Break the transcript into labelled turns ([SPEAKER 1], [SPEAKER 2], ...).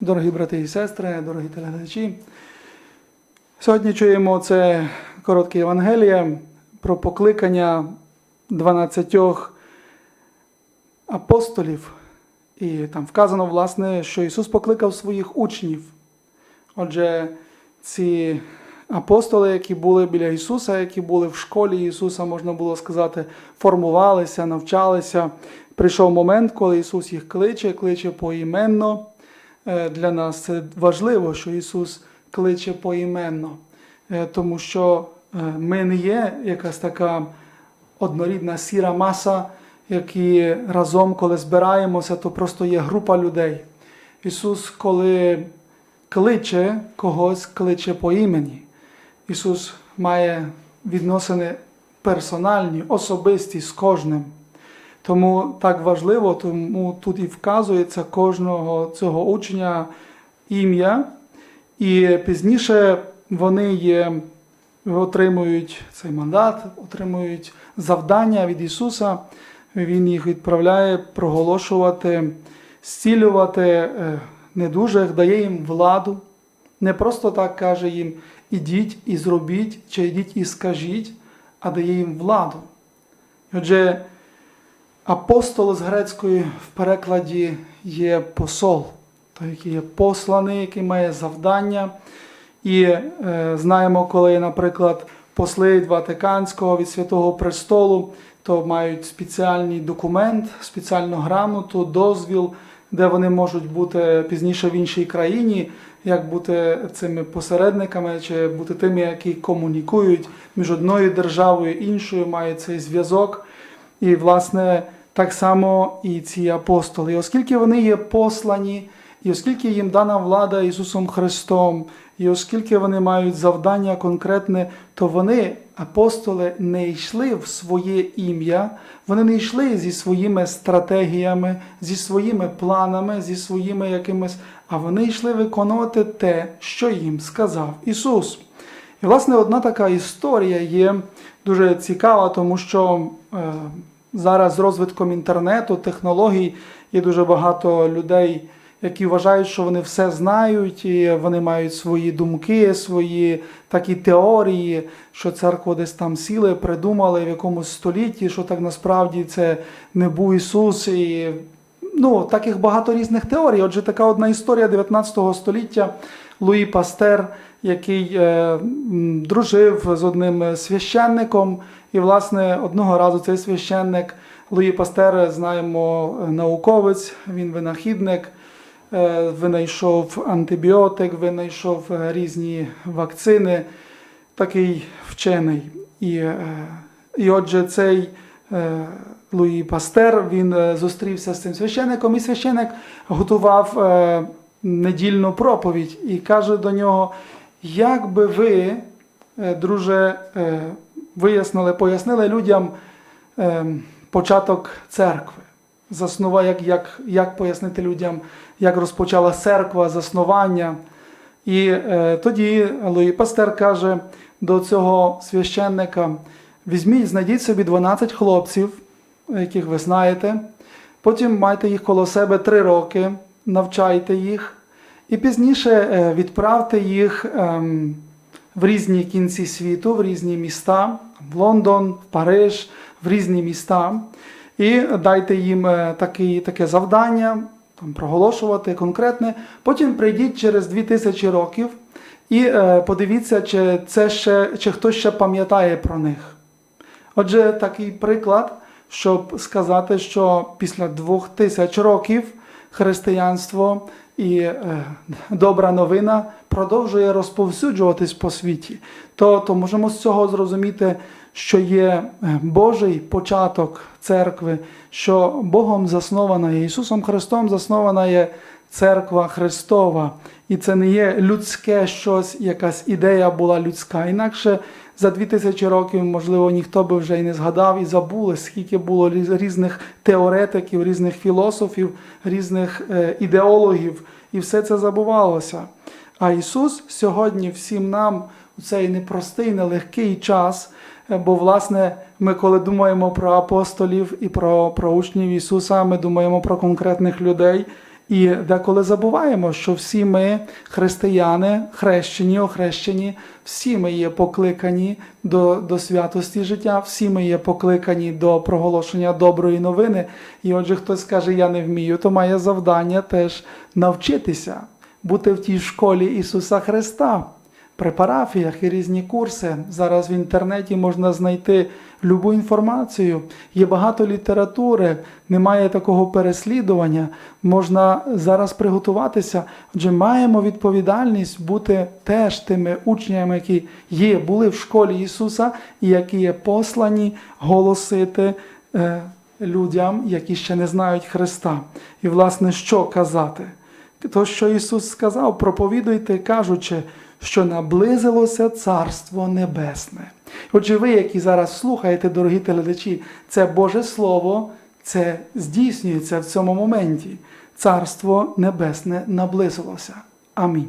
[SPEAKER 1] Дорогі брати і сестри, дорогі телеглядачі, сьогодні чуємо це коротке Євангеліє про покликання 12 апостолів. І там вказано, власне, що Ісус покликав своїх учнів. Отже, ці апостоли, які були біля Ісуса, які були в школі Ісуса, можна було сказати, формувалися, навчалися. Прийшов момент, коли Ісус їх кличе, кличе поіменно. Е, Для нас важливо, що Ісус кличе поіменно, Е, тому що е, ми не є якась така однорідна сіра маса, які разом, коли збираємося, то просто є група людей. Ісус, коли кличе когось, кличе по імені. Ісус має відносини персональні, особисті з кожним. Тому так важливо, тому тут і вказується кожного цього учня ім'я, і пізніше вони є, отримують цей мандат, отримують завдання від Ісуса. Він їх відправляє проголошувати, зцілювати е, недужих, дає їм владу. Не просто так каже їм ідіть і зробіть, чи ідіть і скажіть, а дає їм владу. Отже, апостол з грецької в перекладі є посол, той, який є посланий, який має завдання. І е, знаємо, коли, наприклад, посли від Ватиканського від Святого Престолу, то мають спеціальний документ, спеціальну грамоту, дозвіл, де вони можуть бути пізніше в іншій країні, як бути цими посередниками, чи бути тими, які комунікують між одною державою іншою, мають цей зв'язок. І, власне, так само і ці апостоли. Оскільки вони є послані, і оскільки їм дана влада Ісусом Христом, і оскільки вони мають завдання конкретне, то вони, апостоли, не йшли в своє ім'я, вони не йшли зі своїми стратегіями, зі своїми планами, зі своїми якимись, а вони йшли виконувати те, що їм сказав Ісус. І, власне, одна така історія є дуже цікава, тому що е, зараз з розвитком інтернету, технологій є дуже багато людей, які вважають, що вони все знають, і вони мають свої думки, свої такі теорії, що церкву десь там сіли, придумали в якомусь столітті, що так насправді це не був Ісус. І ну, таких багато різних теорій. Отже, така одна історія 19 століття Луї Пастер, який е, дружив з одним священником. І, власне, одного разу цей священник Луї Пастер, знаємо, е, науковець, він винахідник, е, винайшов антибіотик, винайшов е, різні вакцини, такий вчений. І, і отже, цей Луї Пастер він зустрівся з цим священником, і священник готував недільну проповідь і каже до нього: як би ви, друже, вияснили, пояснили людям е, початок церкви. Заснува, як, як, як пояснити людям, як розпочала церква, заснування. І е, тоді Луї Пастер каже до цього священника: візьміть, знайдіть собі 12 хлопців, яких ви знаєте, потім майте їх коло себе 3 роки, навчайте їх, і пізніше е, відправте їх ем, в різні кінці світу, в різні міста, в Лондон, в Париж, в різні міста, і дайте їм е, такі, таке завдання там, проголошувати конкретне. Потім прийдіть через 2000 років і е, подивіться, чи, це ще, чи хтось ще пам'ятає про них. Отже, такий приклад, щоб сказати, що після 2000 років християнство і е, добра новина продовжує розповсюджуватись по світі, то, то можемо з цього зрозуміти, що є е, Божий початок церкви, що Богом заснована є, Ісусом Христом заснована є церква Христова. І це не є людське щось, якась ідея була людська. Інакше за 2000 років, можливо, ніхто би вже і не згадав і забули, скільки було різних теоретиків, різних філософів, різних е, ідеологів, і все це забувалося. А Ісус сьогодні всім нам у цей непростий, нелегкий час, е, бо, власне, ми, коли думаємо про апостолів і про, про учнів Ісуса, ми думаємо про конкретних людей. І деколи забуваємо, що всі ми, християни, хрещені, охрещені, всі ми є покликані до, до святості життя, всі ми є покликані до проголошення доброї новини. І отже, хтось каже, я не вмію, то має завдання теж навчитися бути в тій школі Ісуса Христа. При парафіях і різні курси. Зараз в інтернеті можна знайти любу інформацію. Є багато літератури, немає такого переслідування. Можна зараз приготуватися. Отже, маємо відповідальність бути теж тими учнями, які є, були в школі Ісуса і які є послані голосити е, людям, які ще не знають Христа. І, власне, що казати? То, що Ісус сказав, проповідуйте, кажучи, що наблизилося Царство Небесне. Отже, ви, які зараз слухаєте, дорогі телеглядачі, це Боже Слово, це здійснюється в цьому моменті. Царство Небесне наблизилося. Амінь.